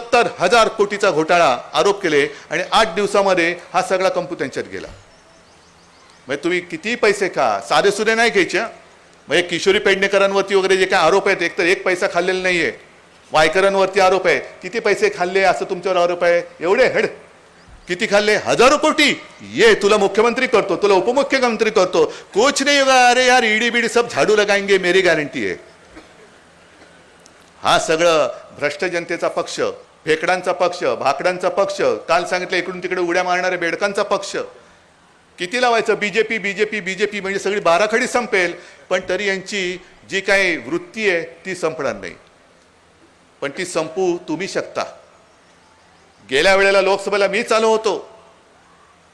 सत्तर हजार कोटीचा घोटाळा आरोप केले आणि आठ दिवसामध्ये हा सगळा कंपू त्यांच्यात गेला. म्हणजे तुम्ही किती पैसे खा? साधे सुरे नाही घ्यायचे म्हणजे किशोरी पेडणेकरांवरती वगैरे जे काही आरोप आहेत एक तर एक पैसा खाल्लेला नाहीये. वायकरांवरती आरोप आहे किती पैसे खाल्ले असं तुमच्यावर आरोप आहे? एवढे हेड. किती खाल्ले? हजारो कोटी. ये तुला मुख्यमंत्री करतो तुला उपमुख्यमंत्री करतो. कोच नाही होगा अरे यार ईडी बीडी सब झाडू लगाएंगे मेरी गॅरंटी आहे हा सगळं भ्रष्ट जनतेचा पक्ष फेकडांचा पक्ष भाकडांचा पक्ष काल सांगितलं इकडून तिकडे उड्या मारणाऱ्या बेडकांचा पक्ष. किती लावायचं? बीजेपी बीजेपी बीजेपी म्हणजे सगळी बाराखडी संपेल पण तरी यांची जी काही वृत्ती आहे ती संपणार नाही. पण ती संपू तुम्ही शकता. गेल्या वेळेला लोकसभेला मी चालू होतो.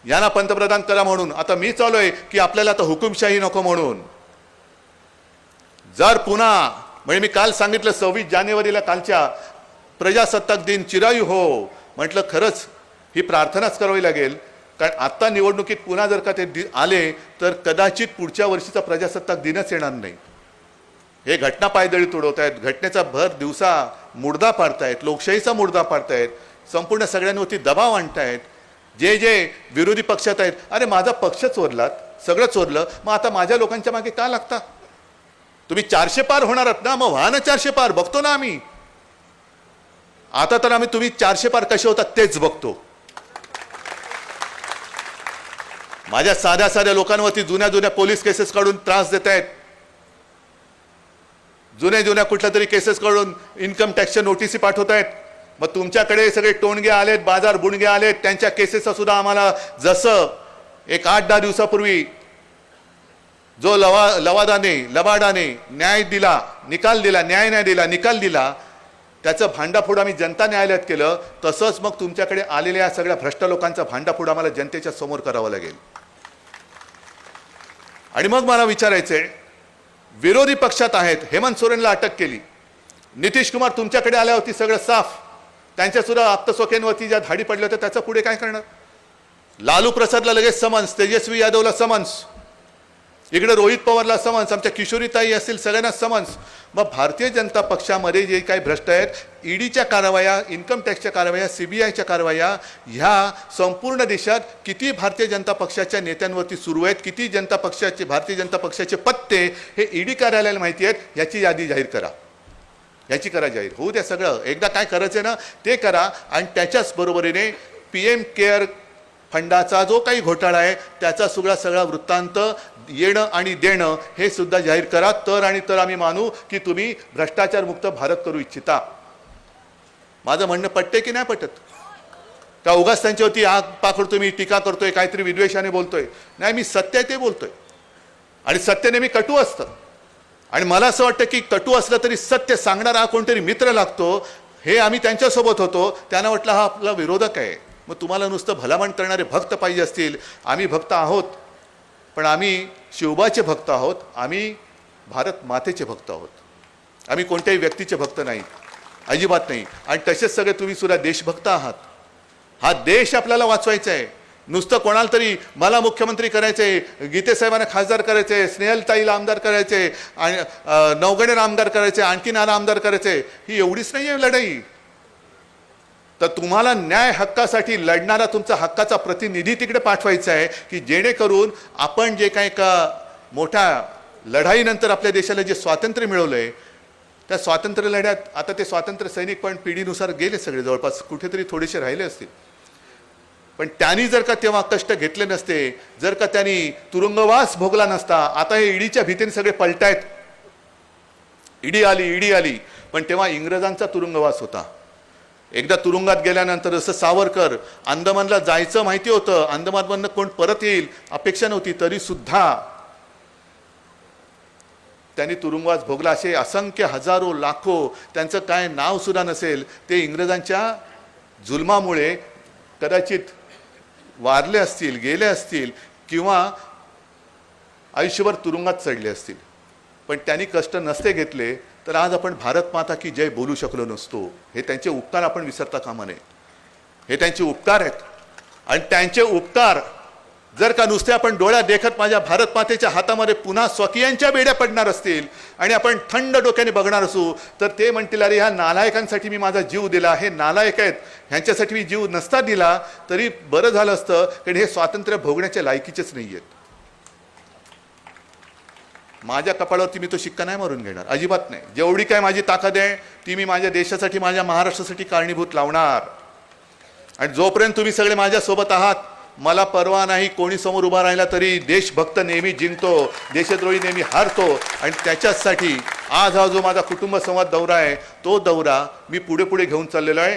यांना पंतप्रधान करा म्हणून. आता मी चालू आहे की आपल्याला आता हुकुमशाही नको म्हणून. जर पुन्हा म्हणजे मी काल सांगितलं सव्वीस जानेवारीला कालच्या प्रजासत्ताक दिन चिरायू हो. म्हटलं खरंच ही प्रार्थनाच करावी लागेल. कारण आत्ता निवडणुकीत पुन्हा जर का ते दि- आले तर कदाचित पुढच्या वर्षीचा प्रजासत्ताक दिनच येणार नाही. हे घटना पायदळी तुडवत आहेत घटनेचा भर दिवसा मुडदा पाडतायत. लोकशाहीचा मुडदा पाडतायत. संपूर्ण सगळ्यांवरती दबाव आणतायत. जे जे विरोधी पक्षात आहेत अरे माझा पक्ष चोरलात सगळं चोरलं मग आता माझ्या लोकांच्या मागे का लागता? तुम्ही चारशे पार होणार आहात ना. मग व्हा ना चारशे पार. बघतो ना आम्ही. आता तर आम्ही तुम्ही चारशे पार कसे होतात तेच बघतो. माझ्या साध्या साध्या लोकांवरती जुन्या जुन्या पोलीस केसेस काढून त्रास देत आहेत. जुन्या जुन्या कुठल्या तरी केसेस काढून इन्कम टॅक्सच्या नोटिसी पाठवत आहेत. मग तुमच्याकडे सगळे टोणगे आलेत बाजार बुणगे आलेत त्यांच्या केसेसचा सुद्धा आम्हाला जसं एक आठ दहा दिवसापूर्वी जो लवा लवादाने लबाडाने न्याय दिला निकाल दिला न्याय नाही दिला निकाल दिला त्याचं भांडाफोड आम्ही जनता न्यायालयात केलं तसंच मग तुमच्याकडे आलेल्या या सगळ्या भ्रष्ट लोकांचा भांडाफोड आम्हाला जनतेच्या समोर करावं लागेल. आणि मग मला विचारायचंय विरोधी पक्षात आहेत हेमंत सोरेनला अटक केली. नितीश कुमार तुमच्याकडे आल्यावरती सगळं साफ. त्यांच्यासुद्धा आप्तस्वकेंवरती ज्या धाडी पडल्या होत्या त्याचं पुढे काय करणार? लालू प्रसादला लगेच समन्स तेजस्वी यादवला समन्स. इकडे रोहित पवारला समन्स आमच्या किशोरीताई असतील सगळ्यांना समन्स. मग भारतीय जनता पक्षामध्ये जे काही भ्रष्ट आहेत ईडीच्या कारवाया इन्कम टॅक्सच्या कारवाया सीबीआयच्या कारवाया ह्या संपूर्ण देशात किती भारतीय जनता पक्षाच्या नेत्यांवरती सुरू आहेत किती जनता पक्षाचे भारतीय जनता पक्षाचे पत्ते हे ईडी कार्यालयाला माहिती आहेत याची यादी जाहीर करा. याची करा जाहीर. होऊ द्या सगळं. एकदा काय करायचं आहे ना ते करा. आणि त्याच्याच बरोबरीने पी एम केअर फंडाचा जो काही घोटाळा आहे त्याचा सगळा सगळा वृत्तांत येणं आणि देणं हे सुद्धा जाहीर करा. तर आणि तर आम्ही मानू की तुम्ही भ्रष्टाचारमुक्त भारत करू इच्छिता. माझं म्हणणं पटते की नाही पटत? का उगाच त्यांच्यावरती आग पाखडतो मी टीका करतोय काहीतरी विद्वेषाने बोलतोय. नाही मी सत्य आहे ते बोलतोय. आणि सत्य नेहमी कटू असतं. आणि मला असं वाटतं की कटू असलं तरी सत्य सांगणारा हा कोणतरी मित्र लागतो हे आम्ही त्यांच्यासोबत होतो. त्यांना वाटलं हा आपला विरोधक आहे. मग तुम्हाला नुसतं भलामण करणारे भक्त पाहिजे असतील. आम्ही भक्त आहोत. पण आम्ही शिवबाचे भक्त आहोत. आम्ही भारत मातेचे भक्त आहोत. आम्ही कोणत्याही व्यक्तीचे भक्त नाही. अजिबात नाही. आणि तसेच सगळे तुम्ही सुद्धा देशभक्त आहात. हा देश आपल्याला वाचवायचा आहे. नुसतं कोणाला तरी मला मुख्यमंत्री करायचे आहे गीतेसाहेबांना खासदार करायचे स्नेहलताईला आमदार करायचे आणि नवगणेला आमदार करायचे आणखी नाना आमदार करायचे ही एवढीच नाही आहे लढाई. तर तुम्हाला न्याय हक्कासाठी लढणारा तुमचा हक्काचा प्रतिनिधी तिकडे पाठवायचा आहे की जेणेकरून आपण जे काही का मोठ्या लढाईनंतर आपल्या देशाला जे स्वातंत्र्य मिळवलं आहे त्या स्वातंत्र्य लढ्यात आता ते स्वातंत्र्य सैनिक पण पिढीनुसार गेले सगळे जवळपास कुठेतरी थोडेसे राहिले असतील. पण त्यांनी जर का तेव्हा कष्ट घेतले नसते जर का त्यांनी तुरुंगवास भोगला नसता आता हे ईडीच्या भीतीने सगळे पलटायत. ईडी आली ईडी आली पण तेव्हा इंग्रजांचा तुरुंगवास होता. एकदा तुरुंगात गेल्यानंतर जसं सावरकर अंदमानला जायचं माहिती होतं अंदमानमधनं कोण परत येईल अपेक्षा नव्हती तरी सुद्धा त्यांनी तुरुंगवास भोगला. असे असंख्य हजारो लाखो त्यांचं काय नाव सुद्धा नसेल ते इंग्रजांच्या जुलमामुळे कदाचित वारले असतील गेले असतील किंवा आयुष्यभर तुरुंगात चढले असतील. पण त्यांनी कष्ट नसते घेतले तर आज आपण भारत माता की जय बोलू शकलो नसतो. हे त्यांचे उपकार आपण विसरता कामा नये. हे त्यांचे उपकार आहेत. आणि त्यांचे उपकार जर का नुसते आपण डोळ्या देखत माझ्या भारत मातेच्या हातामध्ये पुन्हा स्वकीयांच्या बेड्या पडणार असतील आणि आपण थंड डोक्याने बघणार असू तर ते म्हणतील अरे ह्या नालायकांसाठी मी माझा जीव दिला. हे नालायक आहेत. ह्यांच्यासाठी मी जीव नसता दिला तरी बरं झालं असतं. कारण हे स्वातंत्र्य भोगण्याच्या लायकीचेच नाही आहेत माझ्या कपाळावरती मी तो शिक्का नाही मारून घेणार. अजिबात नाही. जेवढी काय माझी ताकद आहे ती मी माझ्या देशासाठी माझ्या महाराष्ट्रासाठी कारणीभूत लावणार. आणि जोपर्यंत तुम्ही सगळे माझ्यासोबत आहात मला परवा नाही कोणी समोर उभा राहिला तरी देशभक्त नेहमी जिंकतो देशद्रोही नेहमी हारतो आणि त्याच्याचसाठी आज हा जो माझा कुटुंब संवाद दौरा आहे तो दौरा मी पुढे पुढे घेऊन चाललेलो आहे.